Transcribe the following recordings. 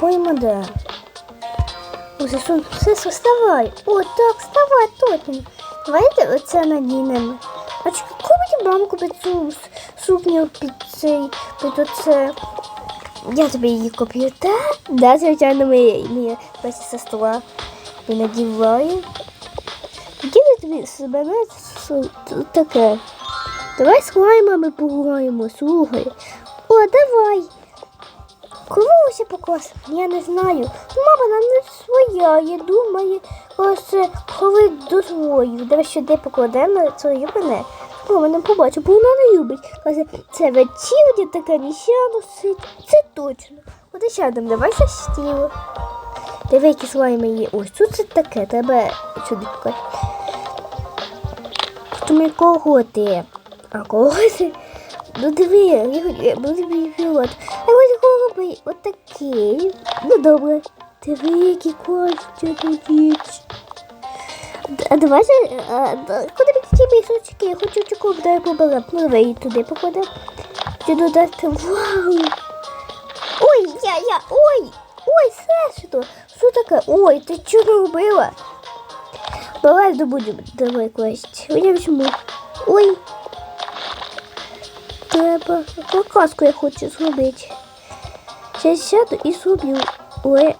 пойма де. Усе, сон, все, вставай. О, так, вставай, точно. Давайте оце надінемо. А чи купить маму купить цю сукню під цей, під оце. Я тобі її куплю, так? Да, звичайно, моя, моя Леся сестра. І надіває. Діли тобі себе на таке. Давай з слаймами пограємо, слухай. О, давай. Ще покосимо? Я не знаю. Мама вона не своя, я думаю, ось коли дозволю. Давай сюди покладемо свою мене. О, мене побачу, бо вона не любить. Каже, це вечірня така ніщану сить. Це точно. От ще один, давай за стіл. Диви, які слайми є. Ось тут це таке, тебе сюди покласти. Хто ми кого ти? А кого ти? Ну диви, я буду ось голубий, отакий. Ну добре. Диви, які кості тут. А давай, же, а, куди б ці місочки? Я хочу чеку, дай побила. Давай туди покладемо. Чи додати, вау. Ой, я, я, ой, ой, Сашито, що таке? Ой, ти що робила? Давай добудемо, давай класть. Я чому? Ой, треба. Какаску я хочу зробити. Зараз сяду і зроблю. Ой.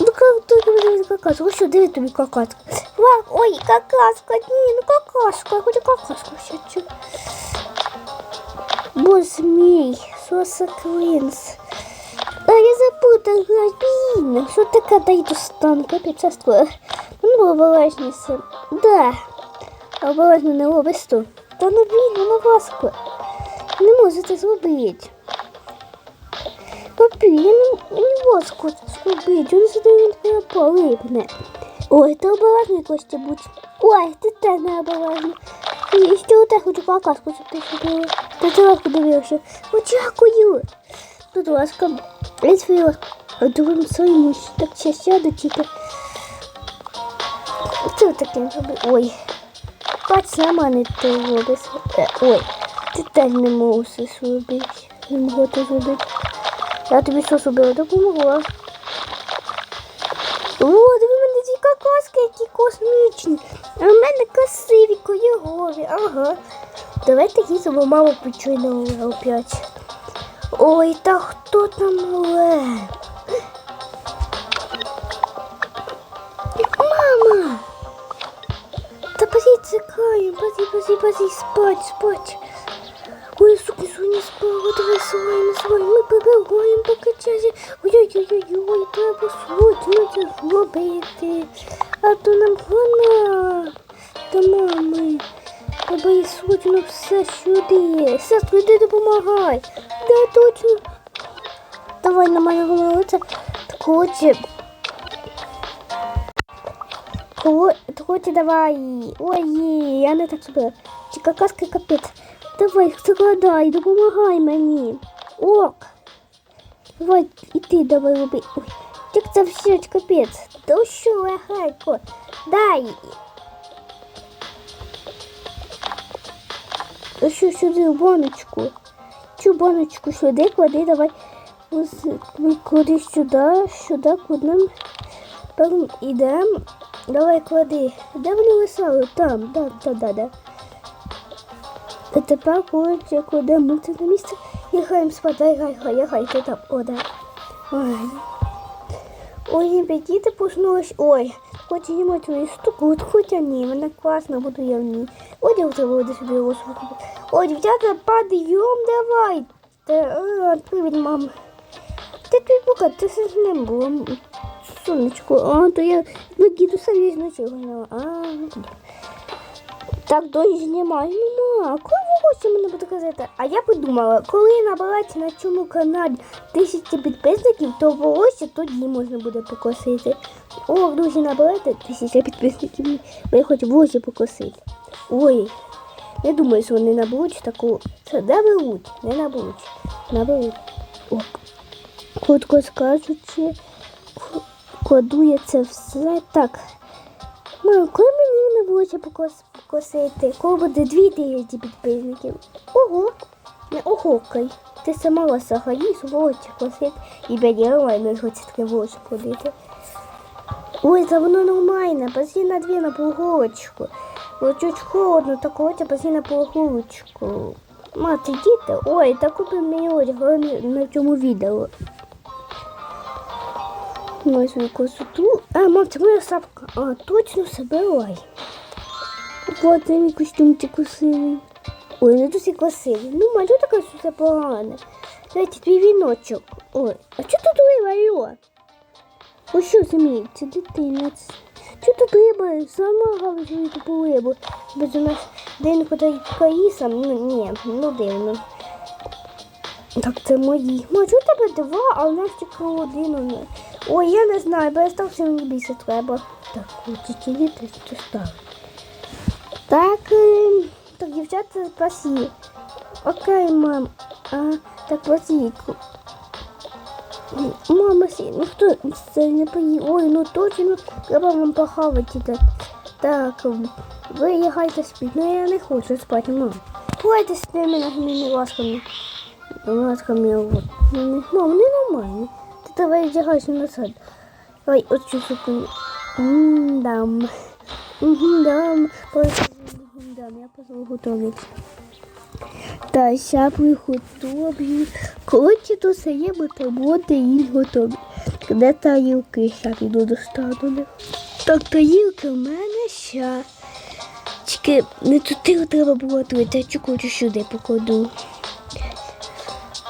Ну как ты говоришь какашка? Ось диви тобі какаска. Ва, ой, какаска, ні, ну какашка, хочу какашку ще чу. Боже Соса Клинс. А я запутала, блін, що таке дай достану, капець, царство. Ну, обережніше. Да. Обережно не робиш то. Та ну блін, ну важко. Не можу це зробити. Папі, я не, не важко це зробити, він сюди не полипне. Ой, ти обережний Костя будь. Ой, ти теж не обережний. І що те хочу сюди. Та ти ласка дивився. О, дякую. Будь ласка, я свою другим своєму так ще сяду. Це таке зроби. Ой. Бач, сама не то робиш. Е, Ой, ти теж не мусиш робити. Не можу це зробити. Я тобі що зробила? Допомогла. О, диви мене ці какаски, які космічні. А в мене красиві кольорові. Ага. Давайте їздимо, маму почуємо опять. Ой, та хто там мале? Мама! Та позі цикаємо, позі, позі, позі, спать, спать. Ой, суки, суні спала, давай слайм, слайм, ми побігаємо по качазі. Ой-ой-ой-ой, треба срочно це зробити. А то нам хана. Та мами, треба і срочно все сюди. Сестру, йди допомагай. Да, точно. Давай на мене говориться. Так отже. Давай. Ой, я не так зробила. Чи какаска капець. Давай, закладай, допомагай мені. Ок. Давай, і ти давай роби. Ой, як це все капець. Та що легенько. Дай. Та що сюди баночку. Цю баночку сюди клади, давай. Ось, Клади сюди, сюди кладемо. Там ідемо. Давай клади. Де вони лисали? Там, да, да, да, да. А тепер коротше, кладемо це на місце і граємо спати, грай, грай, ти там, о, да. Ой. Ой, діти поснулись. Ой, хочу їм твою штуку, от хоча ні, вона класна, буду я в ній. Ой, я вже буду собі розсуку. Ой, дівчата, підйом давай. Та, привіт, мам. Ти твій бука, ти все з ним було. Сонечко, а, то я ну, дідуся візьму чого. А, ну, так дощ знімає. Ну, а коли ви хочете мене буде? А я подумала, коли набирається на цьому каналі тисячі підписників, то волосся тоді можна буде покосити. О, друзі, набирайте тисяча підписників, я хочу волосся покосити. Ой, не думаю, що вони наберуть таку. Це наберуть, не наберуть. Наберуть. О, коротко скажучи, кладу я це все так. Мам, коли мені не було покос, покосити, коли буде дві тисячі підписників. Ого, Не охокай. Ти сама лосагаї, сволочі, косить і беділа, не хоче таке волосся ходити. Ой, та воно нормально, паси на дві на прогулочку. Ось чуть холодно, так хоче паси на прогулочку. Мати, діти, ой, та купи мені одяг на цьому відео. Ну, свою красоту. А, мам, це моя сапка. А, точно собирай. Вот це мій костюмчик красивий. Ой, ну досить красивий. Ну, малю така це погане. Дайте твій віночок. Ой, а що тут риба? Ось що мій? Це дитина. Що тут риба? Сама свою таку рибу. Без у нас день каїсам. Ну, ні, ну дивно. Так це мої. Може, у тебе два, а у нас тільки один. Ой, я не знаю, бо я стався мені більше треба. Так, тільки діти, що став. Так, е, так, дівчата, спасі. Окей, мам. А, так, спасі. Мама, ну хто це не поїв? Ой, ну точно, треба вам похавати. Так, так ви лягайте спіть. Ну я не хочу спати, мам. Давайте з тими ногами ласками. Ласками, вот. Ну, Мам, вони нормальні. Ти давай одягайся назад. Ой, от сука. Дам. Угу, дам. Дам, я позволю готовить. Та ся приготовлю. Коротше, то все є бутерброди і готові. Де тарілки? Ща піду достану. Так, тарілки в мене ща. Тільки не туди треба було трити, а чекаю сюди покладу.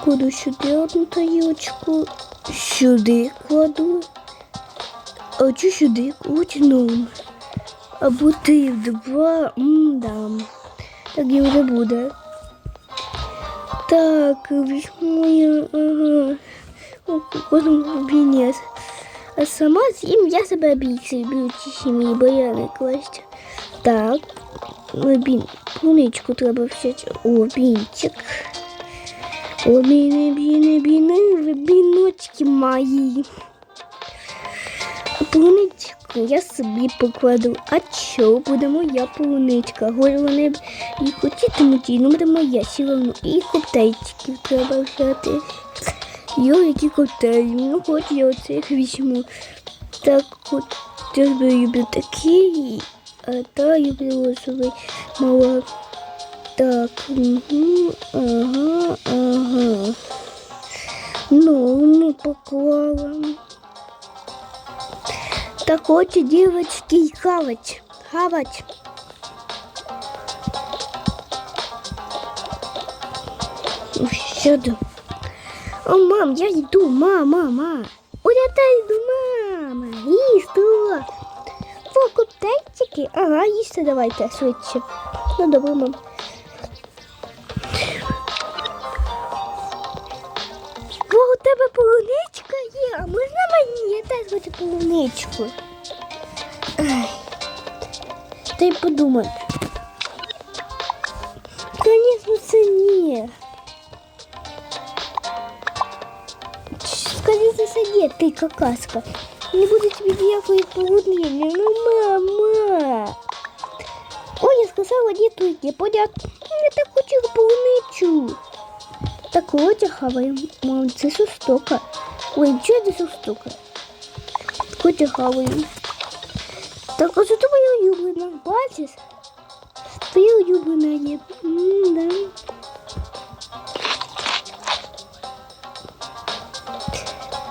Кладу сюди одну тарілочку, сюди кладу. А чи сюди одну. А бутив два м-да. Так і вже буде. Так, візьму я, ага. Бінець. А сама з'їм я себе більше люблю ці сім'ї, бо я не класть. Так, ну, бін, полуничку треба взяти. О, бінчик. О, біни, біни, біни, біночки мої. А полуничку я собі покладу. А що буде моя полуничка? Горе вони і хотітимуть, і ну буде моя сіла. І коктейльчиків треба взяти. Йо, які коктейлі. Ну, хоч я оцих візьму. Так, от я люблю такий, а та люблю розовий мала. Так, угу, ага, ага. Ну, ми поклала. Так от, дівчатки, й хавать, хавать. Сяду. О, мам, я йду, мама, мама. Та йду, мама. Їсти. О, коктейльчики. Ага, їсти давайте швидше. Ну, добре, мам. хочу полуничку. Ай. Та й подумай. Звісно, це ні. Скажи за себе, ты какаска. Не буде тобі ніякої полуднини. Ну, мама. Ой, я сказала, не тут, не подяк. Я так хочу полуничу. Так от я хаваю. Мам, це сустока. Ой, чого це сустока? От я. Так, а що твоя улюблена? Бачиш? Твоя улюблена є. М-да.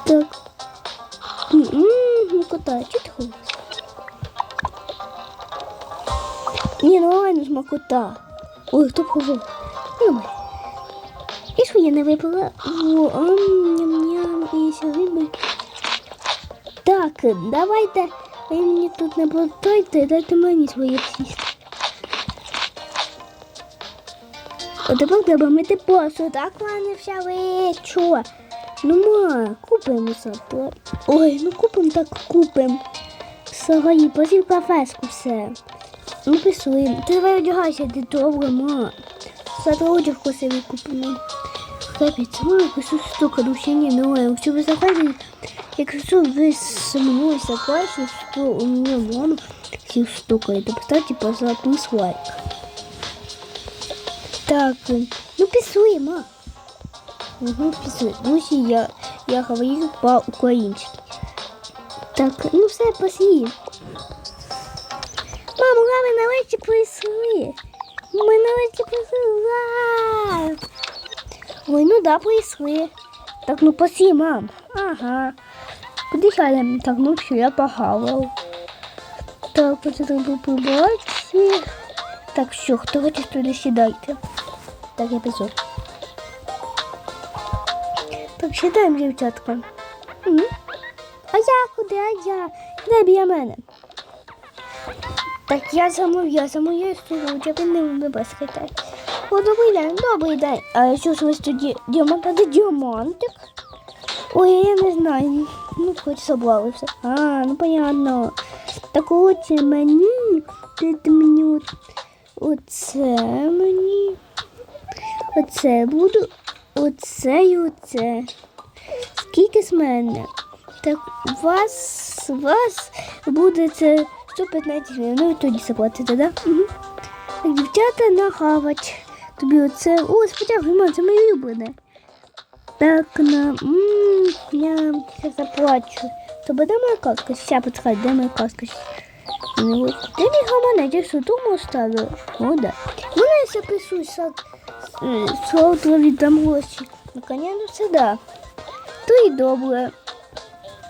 Так. Ммм, кота, что ты хочешь? Не, ну ладно, смакота. Ой, хто похожий? Нормально. І що я не випила? О, ам, ням-ням, і ще. Так, давайте, ви мені тут не болтайте, дайте мені свої сісти. А тепер треба мити посуд, так, пане вся ви, чо? Ну, ма, купимо завтра. Ой, ну купимо так купимо. Сьогодні позів кафешку все. Ну, пішли. Ти давай одягайся, ти добре, ма. Завтра одяг красивий купимо. Капець, ма, якось штука, ну ще ну, якщо ви захочете, якщо ви зі мною согласні, що у мене мама всіх штука, то поставте, пожалуйста, лайк. Так, ну писуємо. Угу, писуємо. Ну, я, я говорю по-українськи. Так, ну все, пошли. Ой, ну да, прийшли. Так, ну пошли, мам. Ага. Сядемо? Так, ну все, я погавав. Так, треба побачити. Так, все, хто хоче туди сідайте. Так, я пишу. Так, сідаємо, дівчатка. А я куди? А я? Де біля мене? Так я замов, я замовляю столу, ви не вибачте. Добрий день, добрий день. А що ж ви тоді діамант, а де діамантик? Ой, я не знаю. Ну, хоч собрали все. А, ну понятно. Так от мені, дайте мені оце мені. Оце буду, оце і оце. Скільки з мене? Так, у вас, вас буде це 115 гривень. Ну і тоді заплатите, да? Угу. Так, дівчата нахавать. Тобі оце. О, спочатку, мам, це моє улюблене. Так, на. Ммм, я зараз заплачу. То буде моя казка? Ща почекай, де моя казка? Ну. Де мій гаманець? Я що тому ставлю? О, да. Вона я записую сад. Завтра віддам гроші. Ну, конечно, все да. То і добре.